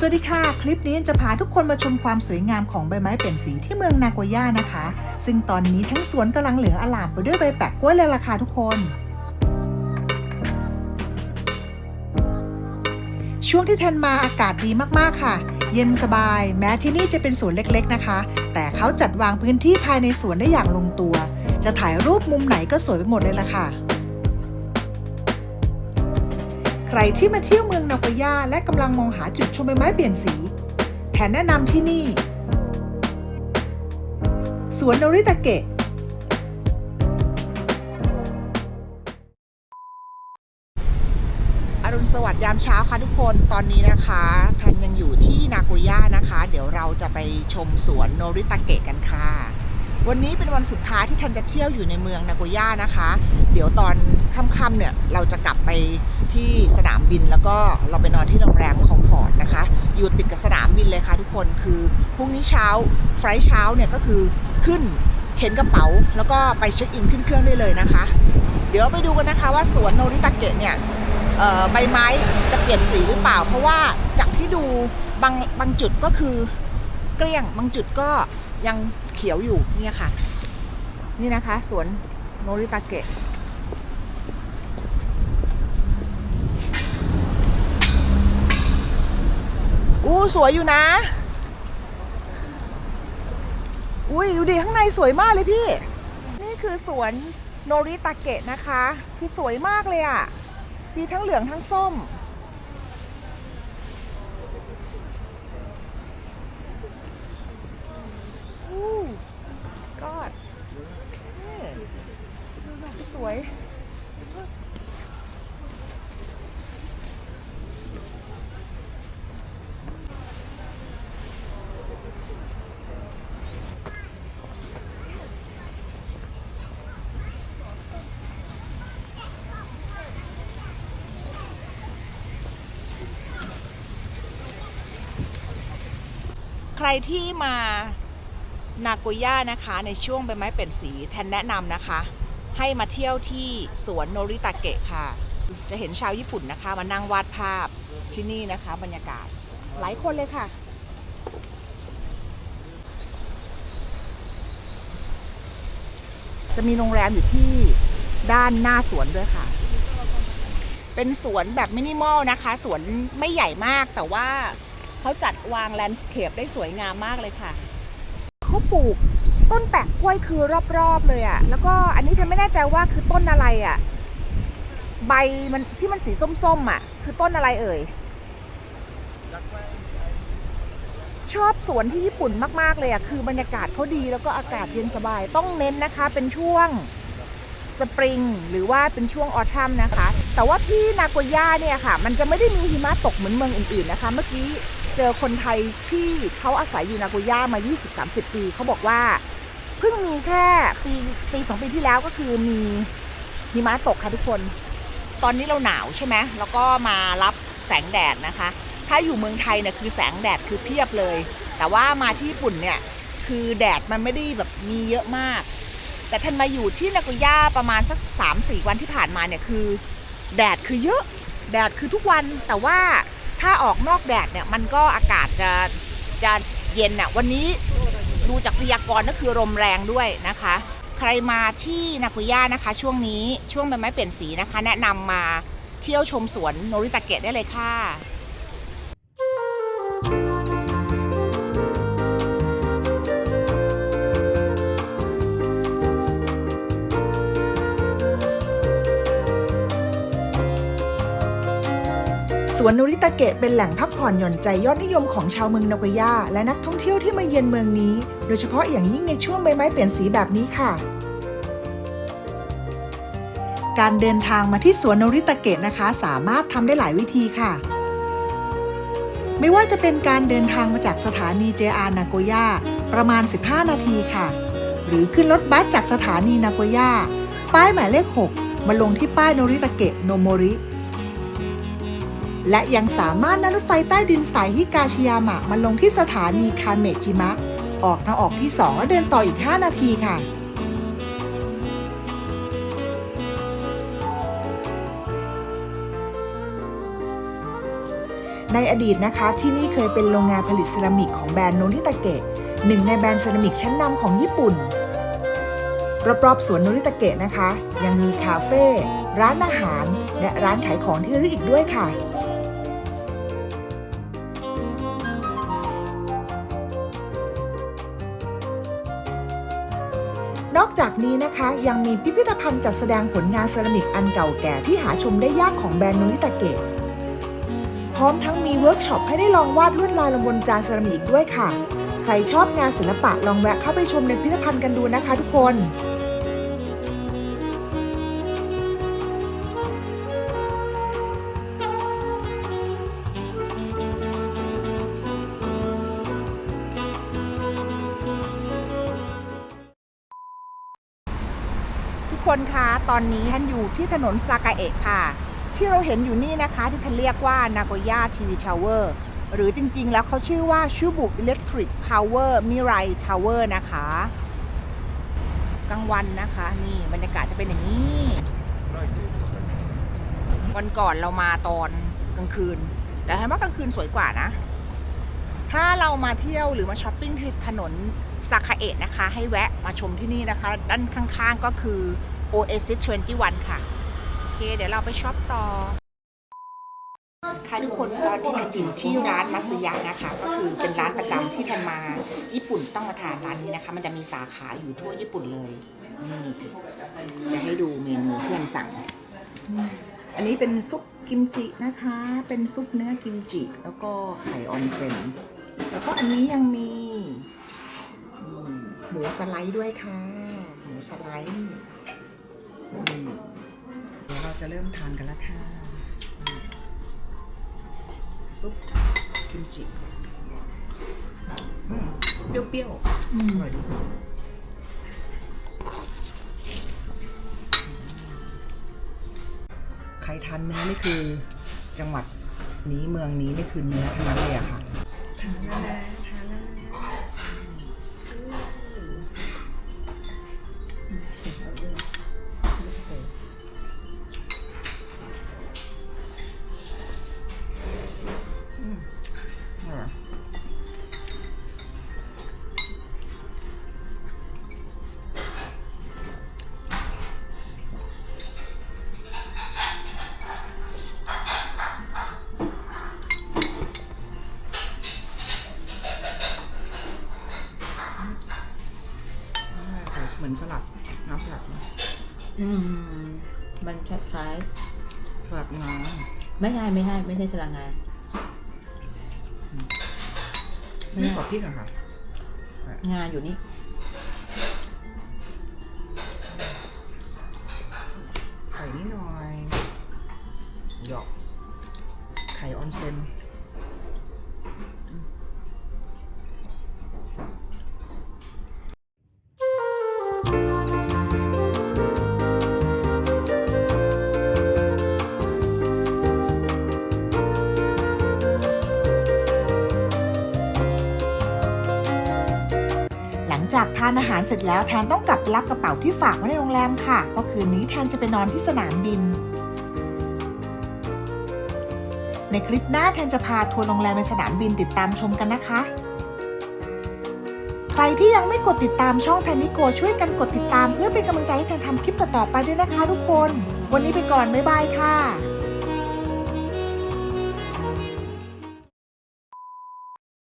สวัสดีค่ะ คลิปนี้จะพาทุกคนมาชมความสวยงามของใบไม้เปลี่ยนสีที่เมืองนาโกย่านะคะ ซึ่งตอนนี้ทั้งสวนกำลังเหลืออลามไปด้วยใบแปะกล้วยเลยล่ะค่ะทุกคน ช่วงที่แทนมาอากาศดีมากๆค่ะ เย็นสบาย แม้ที่นี่จะเป็นสวนเล็กๆนะคะ แต่เขาจัดวางพื้นที่ภายในสวนได้อย่างลงตัว จะถ่ายรูปมุมไหนก็สวยไปหมดเลยล่ะค่ะ ใครที่มาเที่ยวเมืองนาโกย่าและกำลังมองหาจุดชมใบไม้เปลี่ยนสีแทนแนะนำที่นี่ สวนโนริตาเกะ อรุณสวัสดิ์ยามเช้าค่ะทุกคน ตอนนี้นะคะแทนยังอยู่ที่นาโกย่านะคะ เดี๋ยวเราจะไปชมสวนโนริตาเกะกันค่ะ วันนี้เป็นวันสุดท้ายที่แทนจะเที่ยวอยู่ในเมืองนาโกย่านะคะ เดี๋ยวตอนค่ำๆเนี่ยเราจะกลับไปที่สนามบินแล้วก็เราไปนอนที่โรงแรมคอมฟอร์ตนะคะ อยู่ติดกับสนามบินเลยค่ะทุกคนคือพรุ่งนี้เช้าไฟล์เช้าเนี่ยก็คือขึ้นเข็นกระเป๋า แล้วก็ไปเช็คอินขึ้นเครื่องได้เลยนะคะ เดี๋ยวไปดูกันนะคะว่าสวนโนริตาเกะเนี่ยใบไม้จะเปลี่ยนสีหรือเปล่า เพราะว่าจากที่ดูบางบางจุดก็คือ เกลี้ยง บางจุดก็ยังเขียวอยู่เนี่ยค่ะ นี่นะคะ สวนโนริตาเกะอู้สวยอยู่นะ อุ้ยดูดิข้างในสวยมากเลยพี่ นี่คือสวนโนริตาเกะนะคะ คือสวยมากเลยอะ่ะ มีทั้งเหลืองทั้งส้ม กอดสวย ใครที่มา นาโกย่านะคะในช่วงใบไม้เปลี่ยนสีแทนแนะนำนะคะ ให้มาเที่ยวที่สวนโนริตาเกะค่ะ จะเห็นชาวญี่ปุ่นนะคะ มานั่งวาดภาพที่นี่นะคะ บรรยากาศหลายคนเลยค่ะจะมีโรงแรมอยู่ที่ด้านหน้าสวนด้วยค่ะ เป็นสวนแบบมินิมอลนะคะ สวนไม่ใหญ่มากแต่ว่าเขาจัดวางแลนด์สเคปได้สวยงามมากเลยค่ะ ปลูก ต้นแปะกล้วยคือรอบๆเลยอะ่ะ แล้วก็อันนี้ฉันไม่แน่ใจว่าคือต้นอะไรอะ่ะ ใบมันที่มันสีส้มๆอะ่ะ คือต้นอะไรเอ่ย ชอบสวนที่ญี่ปุ่นมากๆเลยอะ่ะ คือบรรยากาศเขาดีแล้วก็อากาศเย็นสบาย ต้องเน้นนะคะ เป็นช่วงสปริงหรือว่าเป็นช่วงออทัมนะคะ แต่ว่าที่นาโกย่าเนี่ยค่ะ มันจะไม่ได้มีหิมะตกเหมือนเมืองอื่นๆนะคะ เมื่อกี้ เจอคนไทยที่เขาอาศัยอยู่นาโกย่ามา 20-30 ปีเขาบอกว่า เพิ่งมีแค่ปีปีสองปีที่แล้วก็คือมีหิมะตกค่ะทุกคน ตอนนี้เราหนาวใช่ไหมแล้วก็มารับแสงแดดนะคะ ถ้าอยู่เมืองไทยเนี่ยคือแสงแดดคือเพียบเลย แต่ว่ามาที่ญี่ปุ่นเนี่ยคือแดดมันไม่ได้แบบมีเยอะมาก แต่ท่านมาอยู่ที่นาโกย่าประมาณสัก 3-4 วันที่ผ่านมาเนี่ยคือ แดดคือเยอะ แดดคือทุกวันแต่ว่า ถ้าออกนอกแดดเนี่ยมันก็อากาศจะจะเย็นน่ะวันนี้ดูจากพยากรณ์ก็คือลมแรงด้วยนะคะ ใครมาที่นากุย่านะคะ ช่วงนี้ช่วงใบไม้เปลี่ยนสีนะคะ แนะนำมาเที่ยวชมสวนโนริตะเกะได้เลยค่ะ สวนโนริตาเกะเป็นแหล่งพักผ่อนหย่อนใจยอดนิยมของชาวเมืองนาโกย่าและนักท่องเที่ยวที่มาเยือนเมืองนี้ โดยเฉพาะอย่างยิ่งในช่วงใบไม้เปลี่ยนสีแบบนี้ค่ะ การเดินทางมาที่สวนโนริตาเกะนะคะ สามารถทำได้หลายวิธีค่ะ ไม่ว่าจะเป็นการเดินทางมาจากสถานี JR นาโกย่าประมาณ 15 นาทีค่ะ หรือขึ้นรถบัสจากสถานีนาโกย่าป้ายหมายเลข 6 มาลงที่ป้ายโนริตาเกะโนโมริ และยังสามารถนั่งรถไฟใต้ดินสายฮิกาชิยามะมาลงที่สถานีคาเมจิมะ ออกทางออกที่ 2 แล้วเดินต่ออีก 5 นาทีค่ะ ในอดีตนะคะที่นี่เคยเป็นโรงงานผลิตเซรามิกของแบรนด์โนริตาเกะหนึ่งในแบรนด์เซรามิกชั้นนำของญี่ปุ่น รอบๆสวนโนริตาเกะนะคะ ยังมีคาเฟ่ร้านอาหาร และร้านขายของที่ระลึกอีกด้วยค่ะ นอกจากนี้นะคะยังมีพิพิธภัณฑ์จัดแสดงผลงานเซรามิกอันเก่าแก่ที่หาชมได้ยากของแบรนด์โนริตาเกะพร้อมทั้งมีเวิร์กช็อปให้ได้ลองวาดลวดลายลงบนจานเซรามิกด้วยค่ะ ใครชอบงานศิลปะลองแวะเข้าไปชมในพิพิธภัณฑ์กันดูนะคะทุกคน คนคะตอนนี้ท่านอยู่ที่ถนนซากาเอะค่ะ ที่เราเห็นอยู่นี่นะคะที่ท่านเรียกว่านาโกย่าทีวีทาวเวอร์หรือจริงๆ แล้วเขาชื่อว่าชูบุอิเล็กทริกพาวเวอร์มิไรทาวเวอร์นะคะ กลางวันนะคะนี่บรรยากาศจะเป็นอย่างนี้ วันก่อนเรามาตอนกลางคืน แต่เห็นว่ากลางคืนสวยกว่านะ ถ้าเรามาเที่ยวหรือมาช้อปปิ้งที่ถนนซาคาเอะนะคะ ให้แวะมาชมที่นี่นะคะ ด้านข้างๆก็คือ Oasis 21 ค่ะ โอเค เดี๋ยวเราไปช็อปต่อ ค่ะทุกคนตอนนี้ทันอยู่ที่ร้านมัสยะนะคะ ก็คือเป็นร้านประจำที่ทันมาญี่ปุ่นต้องมาทานร้านนี้นะคะ มันจะมีสาขาอยู่ทั่วญี่ปุ่นเลยนี่จะให้ดูเมนูที่ทันสั่ง อันนี้เป็นซุปกิมจินะคะ เป็นซุปเนื้อกิมจิ แล้วก็ไข่ออนเซนแล้วก็อันนี้ยังมีอืมหมูสไลด์ด้วยค่ะ หมูสไลด์ เดี๋ยวเราจะเริ่มทานกันแล้วค่ะซุปกิมจิเปรี้ยวๆอร่อยดีใครทานเนื้อนี่คือจังหวัดนี้เมืองนี้นี่คือเนื้อทั้งนั้นเลยอะค่ะทานแล้ อืม มันคล้ายสลัดงาๆไม่ใช่ไม่ใช่ไม่ใช่สลังงาไม่ขอพริกอะค่ะงาอยู่นี่ไข่นิดหน่อยหยอกไข่ออนเซน จากทานอาหารเสร็จแล้วแทนต้องกลับไปรับกระเป๋าที่ฝากไว้ในโรงแรมค่ะเพราะคืนนี้แทนจะไปนอนที่สนามบิน ในคลิปหน้าแทนจะพาทัวร์โรงแรมในสนามบินติดตามชมกันนะคะ ใครที่ยังไม่กดติดตามช่องแทนนิโกช่วยกันกดติดตามเพื่อเป็นกำลังใจให้แทนทำคลิปต่อๆไปด้วยนะคะ ทุกคน วันนี้ไปก่อนบ๊ายบายค่ะ